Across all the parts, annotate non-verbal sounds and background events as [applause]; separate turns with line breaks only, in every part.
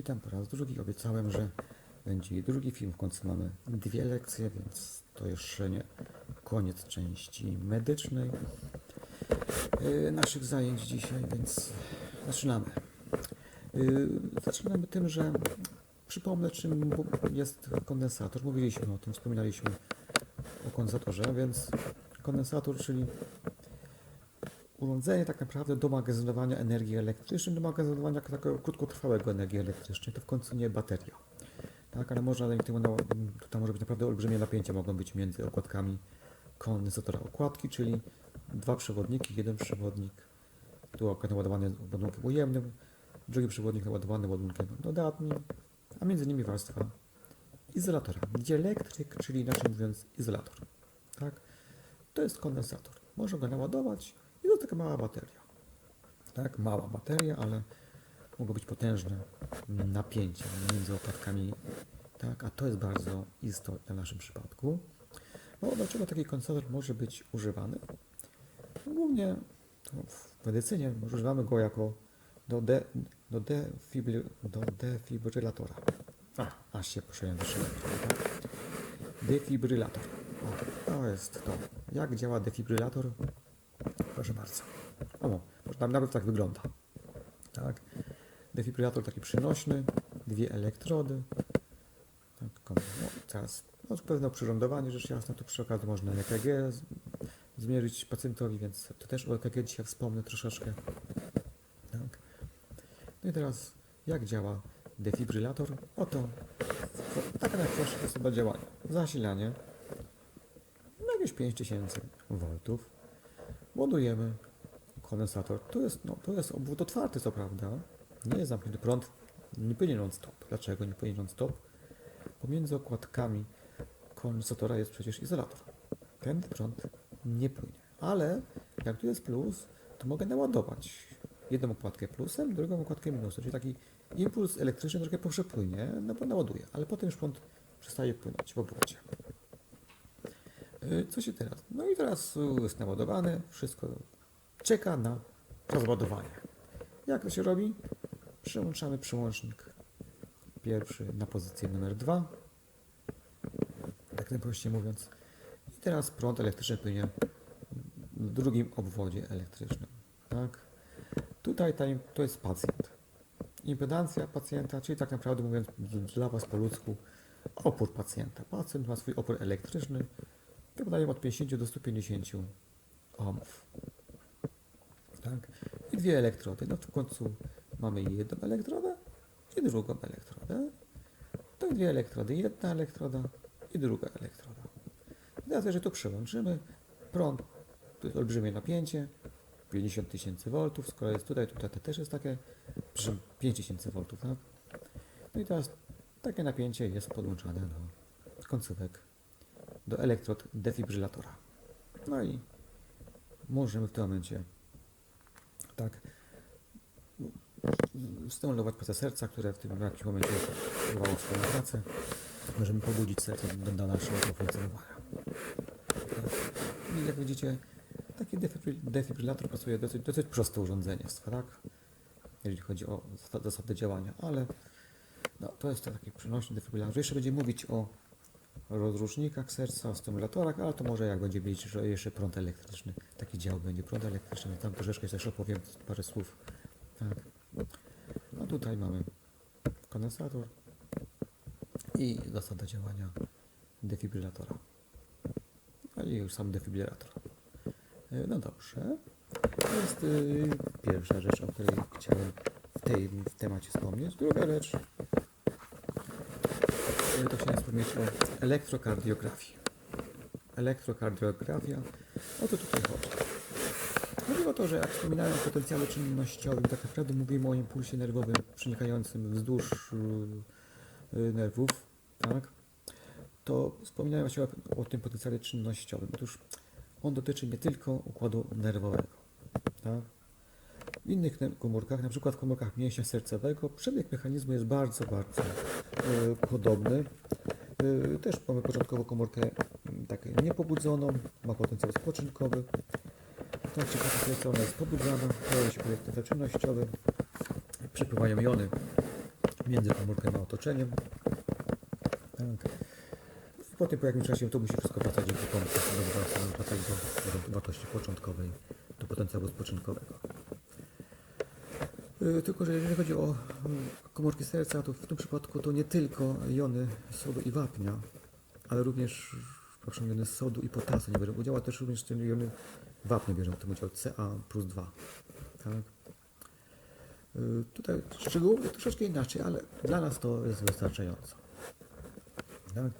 Witam po raz drugi. Obiecałem, że będzie drugi film. W końcu mamy dwie lekcje, więc to jeszcze nie koniec części medycznej yy, naszych zajęć dzisiaj, więc zaczynamy. Yy, Zaczynamy tym, że przypomnę, czym jest kondensator. Mówiliśmy o tym, wspominaliśmy o kondensatorze, więc kondensator, czyli urządzenie tak naprawdę do magazynowania energii elektrycznej, do magazynowania takiego krótkotrwałego energii elektrycznej, to w końcu nie bateria. Tak, ale można tutaj może być naprawdę olbrzymie napięcia mogą być między okładkami kondensatora. Okładki, czyli dwa przewodniki, jeden przewodnik, tu naładowany ładunkiem ujemnym, drugi przewodnik naładowany ładunkiem dodatnim, a między nimi warstwa izolatora, gdzie elektryk, czyli inaczej mówiąc izolator. Tak? To jest kondensator. Można go naładować taka mała bateria. Tak, mała bateria, ale mogą być potężne napięcia między okładkami. Tak, a to jest bardzo istotne w naszym przypadku. No, dlaczego taki kondensator może być używany? Głównie w medycynie używamy go jako do, de, do, defibry, do defibrylatora. A, aż się przejęzyczyłem. Tak? Defibrylator. O, to jest to. Jak działa defibrylator? Proszę bardzo. O, nawet tak wygląda. Tak. Defibrylator taki przynośny, dwie elektrody. Tak, no, teraz no, pewne przyrządowanie, rzecz jasna, tu przy okazji można EKG zmierzyć pacjentowi, więc to też o EKG dzisiaj wspomnę troszeczkę. Tak. No i teraz, jak działa defibrylator? Oto taka najprostsza sposoba działania. Zasilanie na jakieś 5000 V. Ładujemy kondensator. To jest, no, to jest obwód otwarty, co prawda. Nie jest zamknięty prąd. Nie płynie non-stop. Dlaczego nie płynie non-stop? Pomiędzy okładkami kondensatora jest przecież izolator. Ten prąd nie płynie. Ale jak tu jest plus, to mogę naładować jedną okładkę plusem, drugą okładkę minusem. Czyli taki impuls elektryczny troszkę przepłynie, no bo naładuje, ale potem już prąd przestaje płynąć w obrocie. Y, Co się teraz? No i teraz jest naładowane, wszystko czeka na rozładowanie. Jak to się robi? Przełączamy przełącznik pierwszy na pozycję numer dwa. Tak najprościej mówiąc. I teraz prąd elektryczny płynie w drugim obwodzie elektrycznym. Tak? Tutaj ta, to jest pacjent. Impedancja pacjenta, czyli tak naprawdę mówiąc dla Was po ludzku, opór pacjenta. Pacjent ma swój opór elektryczny, od 50 do 150 ohmów. Tak? I dwie elektrody. No w końcu mamy jedną elektrodę i drugą elektrodę. To dwie elektrody. Jedna elektroda i druga elektroda. Teraz jeżeli tu przełączymy, prąd, to jest olbrzymie napięcie, 50 tysięcy voltów, skoro jest tutaj, tutaj to też jest takie, przy 5000 voltów, tak? No i teraz takie napięcie jest podłączane do końcówek do elektrod defibrylatora. No i możemy w tym momencie tak stymulować pracę serca, które w tym jakimś momencie odbywało swoją pracę. Możemy pobudzić serce do, do naszego funkcjonowania. I jak widzicie, taki defibryl- defibrylator pracuje dosyć, dosyć proste urządzenie, tak? Jeżeli chodzi o zas- zasady działania, ale no, to jest to taki przenośny defibrylator. Jeszcze będziemy mówić o rozrusznikach serca, stymulatorach, ale to może jak będzie mieć jeszcze prąd elektryczny, taki dział będzie prąd elektryczny, tam troszeczkę też opowiem parę słów. Tak. No tutaj mamy kondensator i zasada działania defibrylatora. No i już sam defibrylator. E, No dobrze. To jest y, pierwsza rzecz, o której chciałem w tym w temacie wspomnieć. Druga rzecz, to chciałem wspomnieć o elektrokardiografii. Elektrokardiografia, o co tutaj chodzi? Chodzi o to, że jak wspominałem o potencjale czynnościowym, tak naprawdę mówimy o impulsie nerwowym przenikającym wzdłuż y, y, nerwów, tak? To wspominałem właśnie o, tym potencjale czynnościowym. Otóż on dotyczy nie tylko układu nerwowego, tak? W innych komórkach, na przykład w komórkach mięśnia sercowego, przebieg mechanizmu jest bardzo, bardzo podobny. Y, też mamy początkowo komórkę mm, tak niepobudzoną, ma potencjał spoczynkowy. W trakcie serca ona jest pobudzana, pojawia się projekt czynnościowy, przepływają jony między komórką a otoczeniem. Tak. Potem po jakimś czasie to musi wszystko wracać do, wracać do, do wartości początkowej, do potencjału spoczynkowego. Yy, Tylko, że jeżeli chodzi o mm, komórki serca, to w tym przypadku to nie tylko jony sodu i wapnia, ale również przepraszam, jony sodu i potasu nie biorą udziału, a też również jony wapnia bierzą w tym udział Ca plus 2. Tak? Yy, Tutaj szczegółowo troszeczkę inaczej, ale dla nas to jest wystarczająco. Tak?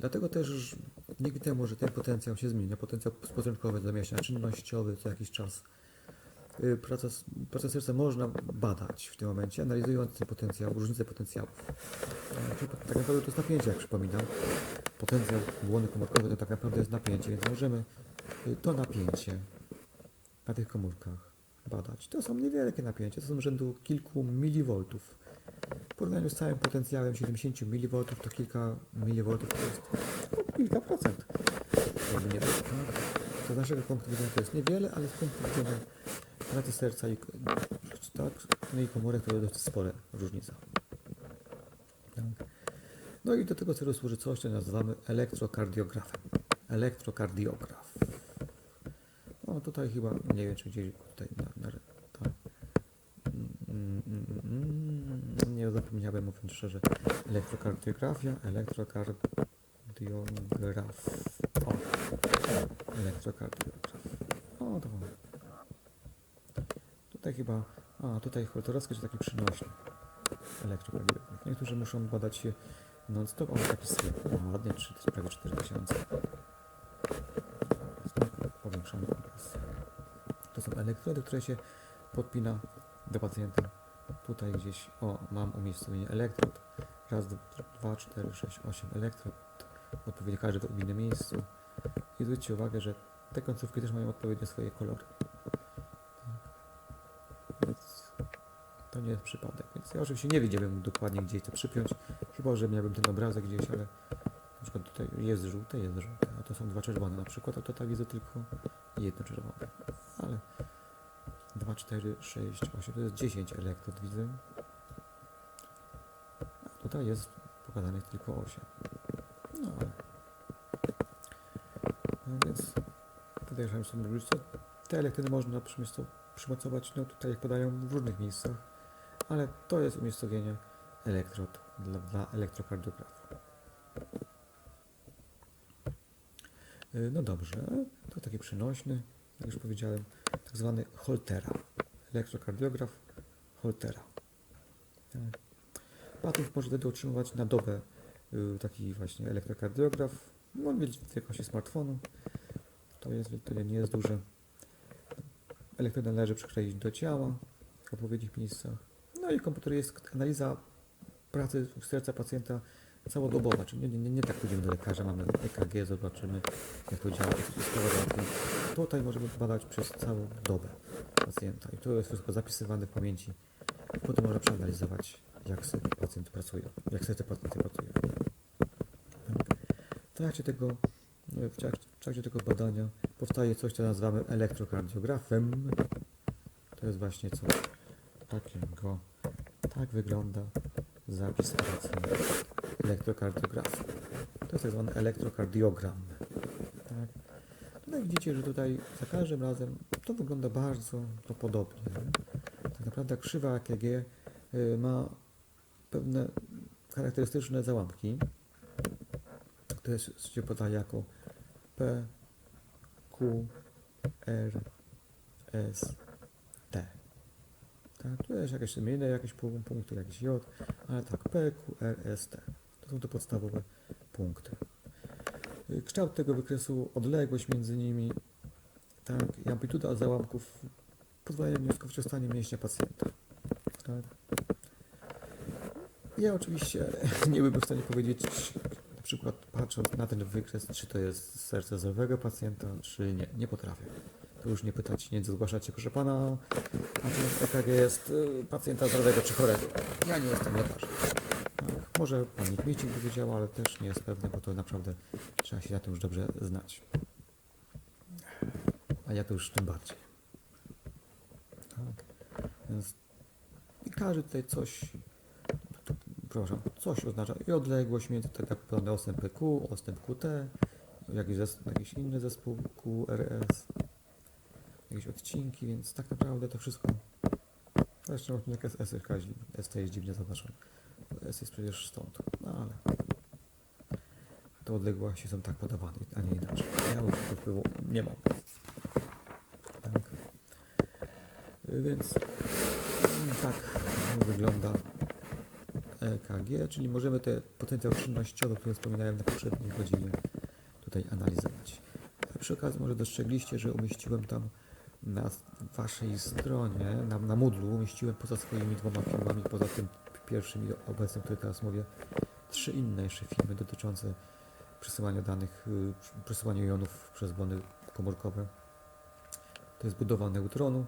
Dlatego też dzięki temu, że ten potencjał się zmienia, potencjał spoczynkowy zamienia się na czynnościowy co jakiś czas, y, proces, proces serca można badać w tym momencie, analizując ten potencjał, różnice potencjałów. E, Tak naprawdę to jest napięcie, jak przypominam. Potencjał błony komórkowej to tak naprawdę jest napięcie, więc możemy y, to napięcie na tych komórkach badać. To są niewielkie napięcia, to są rzędu kilku milivoltów. W porównaniu z całym potencjałem 70 mV to kilka milivoltów to jest no, kilka procent. To z naszego punktu widzenia to jest niewiele, ale z punktu widzenia pracy serca i, tak, no i komórek to dość spore różnica. Tak. No i do tego celu służy coś, co nazywamy elektrokardiografem. Elektrokardiograf. No tutaj chyba, nie wiem czy gdzieś tutaj na, na tak. Mm, mm, mm, Nie zapomniałem, mówiąc szczerze. Elektrokardiografia, elektrokardiograf. O, elektrokardiograf. O, to Tutaj chyba, a tutaj Holtorowski, czy taki przynośny elektrokardiograf. Niektórzy muszą badać się non-stop, on taki o, ładnie, trzy- prawie 4000. Powiększamy obraz. To są elektrody, które się podpina do pacjenta. Tutaj gdzieś, o, mam umiejscowienie elektrod. Raz, dwa, cztery, sześć, osiem elektrod. Odpowiednio każdy w innym miejscu. I zwróćcie uwagę, że te końcówki też mają odpowiednio swoje kolory. Tak. Więc to nie jest przypadek. Więc ja oczywiście nie wiedziałbym dokładnie gdzieś to przypiąć. Chyba, że miałbym ten obrazek gdzieś, ale na przykład tutaj jest żółte, jest żółte, a to są dwa czerwone na przykład, a tutaj widzę tylko jedno czerwone. Ale 2, 4, 6, 8, to jest 10 elektrod widzę. A tutaj jest pokazanych tylko 8. No ale. No więc tutaj chciałem sobie co te elektrody można przymocować, no tutaj jak podają w różnych miejscach, ale to jest umiejscowienie elektrod dla, dla elektrokardiografu. Y, No dobrze, to taki przynośny, jak już powiedziałem, tak zwany Holtera. Elektrokardiograf Holtera. Tak. Pacjent może wtedy otrzymywać na dobę y, taki właśnie elektrokardiograf. No, On w wielkości smartfonu. To jest, to nie jest duże. Elektrody należy przykleić do ciała w odpowiednich miejscach. No i komputer jest analiza pracy serca pacjenta całodobowa, czyli nie, nie, nie, nie tak pójdziemy do lekarza, mamy EKG, zobaczymy jak to działa. Tutaj możemy badać przez całą dobę pacjenta i to jest wszystko zapisywane w pamięci. Potem można przeanalizować jak se pacjent pracuje, jak serce pacjenta pracuje. Tak. W trakcie tego, w trakcie tego badania powstaje coś, co nazywamy elektrokardiografem. To jest właśnie coś takiego. Tak wygląda zapis pracy. To jest tak zwany elektrokardiogram. Tak. Tutaj widzicie, że tutaj za każdym razem to wygląda bardzo to podobnie. Tak naprawdę krzywa EKG y, ma pewne charakterystyczne załamki, które się podaje jako P, Q, R, S. Tak, tu jest jakieś inne jakieś pu- punkty, jakiś J, ale tak, P, Q, R, S, T. To są te podstawowe punkty. Kształt tego wykresu, odległość między nimi, tak, i amplituda załamków pozwalają wnioskować o stanie mięśnia pacjenta. Tak. Ja oczywiście [laughs] nie byłbym w stanie powiedzieć, na przykład patrząc na ten wykres, czy to jest serce zdrowego pacjenta, czy nie. Nie potrafię. To już nie pytać, nie zgłaszać się, proszę pana, a EKG jest y, pacjenta zdrowego czy chorego. Ja nie jestem lekarzem. Tak, może pani Kmiecik by wiedziała, ale też nie jest pewne, bo to naprawdę trzeba się na tym już dobrze znać. A ja to już tym bardziej. Tak. Więc i każdy tutaj coś przepraszam, coś oznacza i odległość między tak naprawdę odstęp PQ, odstęp QT, jakiś, zes- jakiś inny zespół QRS, jakieś odcinki, więc tak naprawdę to wszystko. Zresztą S, S, jest kaźni, S to jest dziwnie zaznaczone. S jest przecież stąd, no ale te odległości są tak podawane, a nie inaczej. Ja już tego wpływu nie mam. Tak. Y, Więc mm, tak wygląda EKG, czyli możemy ten potencjał czynnościowy, który wspominałem na poprzedniej godzinie, tutaj analizować. A przy okazji może dostrzegliście, że umieściłem tam na waszej stronie, na, na Moodle umieściłem poza swoimi dwoma filmami, poza tym pierwszym i obecnym, który teraz mówię, trzy inne jeszcze filmy dotyczące przesyłania danych, y, przesyłania jonów przez błony komórkowe. To jest budowa neutronu,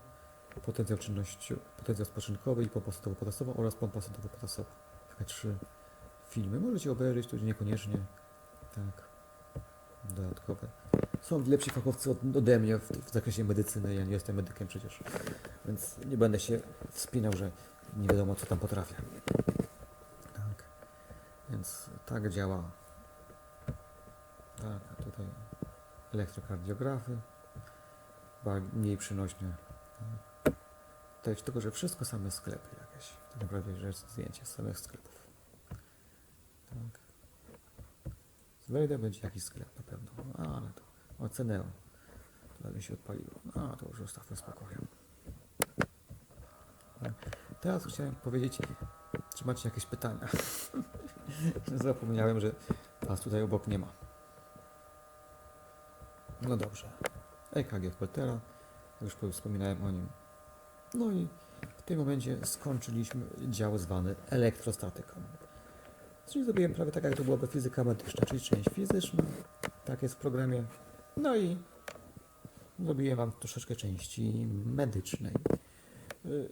potencjał czynności, potencjał spoczynkowy i pompa sodowo-potasowa oraz pompa sodowo-potasowa. Takie trzy filmy. Możecie obejrzeć, to niekoniecznie tak dodatkowe. Są lepsi fachowcy od, ode mnie w, w zakresie medycyny. Ja nie jestem medykiem przecież, więc nie będę się wspinał, że nie wiadomo co tam potrafię. Tak. Więc tak działa. Tak, tutaj elektrokardiografy. Mniej przynośne. To jest tylko, że wszystko same sklepy jakieś. Tak naprawdę, że jest zdjęcie z samych sklepów. Tak. Wejdę, będzie jakiś sklep na pewno. Ale to. O, Ceneo. To mi się odpaliło. A, to już zostawmy. Tak. Teraz chciałem powiedzieć, czy macie jakieś pytania? [laughs] Zapomniałem, że was tutaj obok nie ma. No dobrze. EKG Holtera, już wspominałem o nim. No i w tym momencie skończyliśmy dział zwany elektrostatyką. Czyli zrobiłem prawie tak, jak to byłaby fizyka medyczna, czyli część fizyczna, tak jest w programie. No i zrobiłem Wam troszeczkę części medycznej. Y,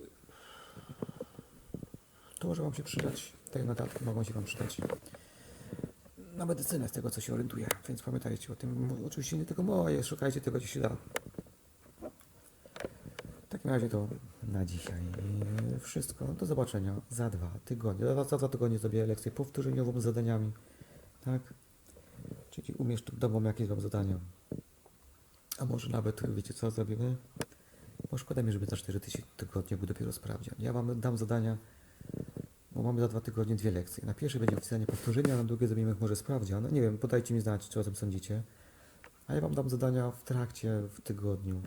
To może Wam się przydać, te notatki mogą się Wam przydać na medycynę, z tego co się orientuję, więc pamiętajcie o tym. Oczywiście nie tylko moje, szukajcie tego, gdzie się da. W takim razie to na dzisiaj wszystko. Do zobaczenia za dwa tygodnie. Za, za dwa tygodnie zrobię lekcję powtórzeniową z zadaniami. Tak? Czyli umiesz tu domu jakieś wam zadania. A może nawet, wiecie co zrobimy? Bo szkoda mi, żeby za 4 tysiące tygodnie był dopiero sprawdzian. Ja wam dam zadania, bo mamy za dwa tygodnie dwie lekcje. Na pierwszej będzie oficjalnie powtórzenie, a na drugie zrobimy może sprawdzian. Nie wiem, podajcie mi znać, co o tym sądzicie. A ja wam dam zadania w trakcie, w tygodniu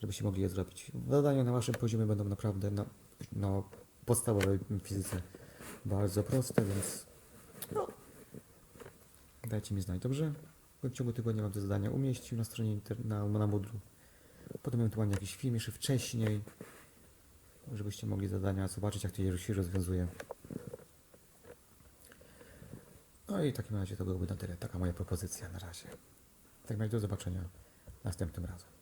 żebyście mogli je zrobić. Zadania na waszym poziomie będą naprawdę na, na podstawowej fizyce bardzo proste, więc no, dajcie mi znać, dobrze? W ciągu tygodnia wam te zadania umieścił na stronie inter, na Moodle. Potem ewentualnie jakiś film jeszcze wcześniej, żebyście mogli zadania zobaczyć, jak to się rozwiązuje. No i w takim razie to byłoby na tyle. Taka moja propozycja na razie. Tak, do zobaczenia następnym razem.